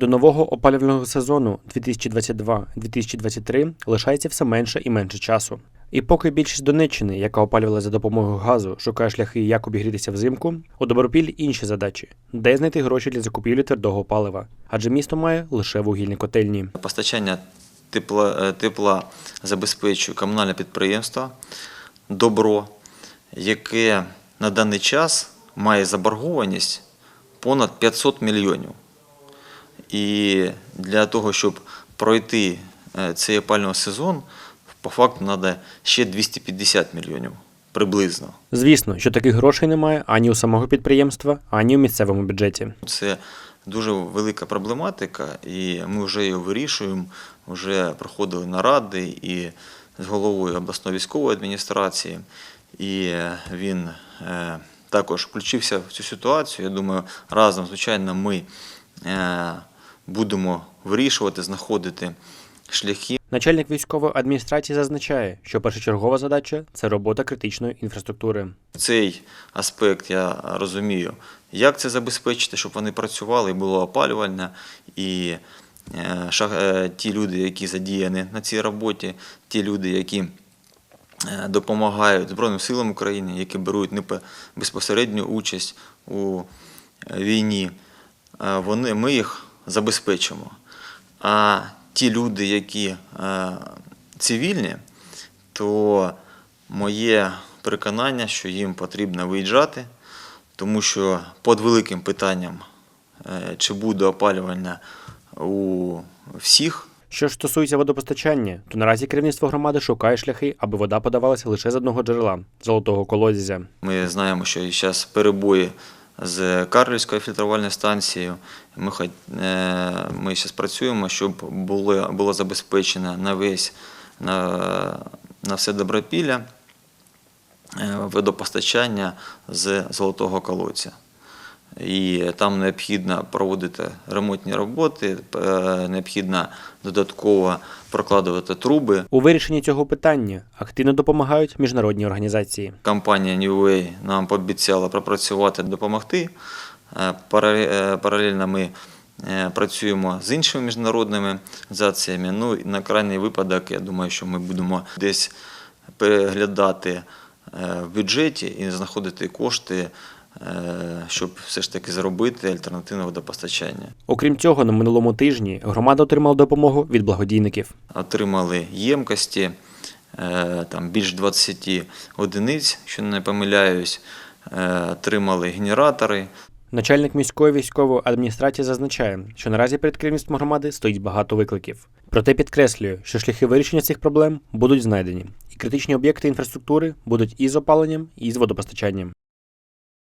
До нового опалювального сезону 2022-2023 лишається все менше і менше часу. І поки більшість Донеччини, яка опалювала за допомогою газу, шукає шляхи, як обігрітися взимку, у Добропіллі інші задачі: де знайти гроші для закупівлі твердого палива, адже місто має лише вугільні котельні. Постачання тепла, е, тепла забезпечує комунальне підприємство Добро, яке на даний час має заборгованість понад 500 мільйонів. І для того, щоб пройти е, цей опалювальний сезон, по факту треба ще 250 мільйонів приблизно. Звісно, що таких грошей немає ані у самого підприємства, ані у місцевому бюджеті. Це дуже велика проблематика, і ми вже її вирішуємо. Вже проходили наради і з головою обласної військової адміністрації, і він е, також включився в цю ситуацію. Я думаю, разом, звичайно, ми е, будемо вирішувати, знаходити шляхи. Начальник військової адміністрації зазначає, що першочергова задача це робота критичної інфраструктури. Цей аспект я розумію, як це забезпечити, щоб вони працювали і було опалювальне. І е, е, ті люди, які задіяні на цій роботі, ті люди, які е, допомагають Збройним силам України, які беруть безпосередню участь у війні, вони, ми їх забезпечимо. А ті люди, які е, цивільні, то моє переконання, що їм потрібно виїжджати, тому що під великим питанням, е, чи буде опалювання у всіх, Що ж стосується водопостачання, то наразі керівництво громади шукає шляхи, аби вода подавалася лише з одного джерела золотого колодязя. ми знаємо, що зараз перебої з Карлівською фільтрувальною станцією. Ми, е, ми зараз працюємо, щоб було, було забезпечено на весь на, на все добропілля е, водопостачання з золотого колодця. І там необхідно проводити ремонтні роботи, е, необхідно додатково прокладувати труби. У вирішенні цього питання активно допомагають міжнародні організації. Компанія New Way нам пообіцяла пропрацювати, допомогти. Е, е, Паралельно ми працюємо з іншими міжнародними організаціями. Ну, на крайній випадок, я думаю, що ми будемо десь переглядати в бюджеті і знаходити кошти, щоб все ж таки зробити альтернативне водопостачання. Окрім цього, на минулому тижні громада отримала допомогу від благодійників. отримали ємкості, е, там більш 20 одиниць, якщо не помиляюсь, е, отримали генератори. Начальник міської військової адміністрації зазначає, що наразі перед керівництвом громади стоїть багато викликів. Проте підкреслює, що шляхи вирішення цих проблем будуть знайдені, і критичні об'єкти інфраструктури будуть і з опаленням, і з водопостачанням.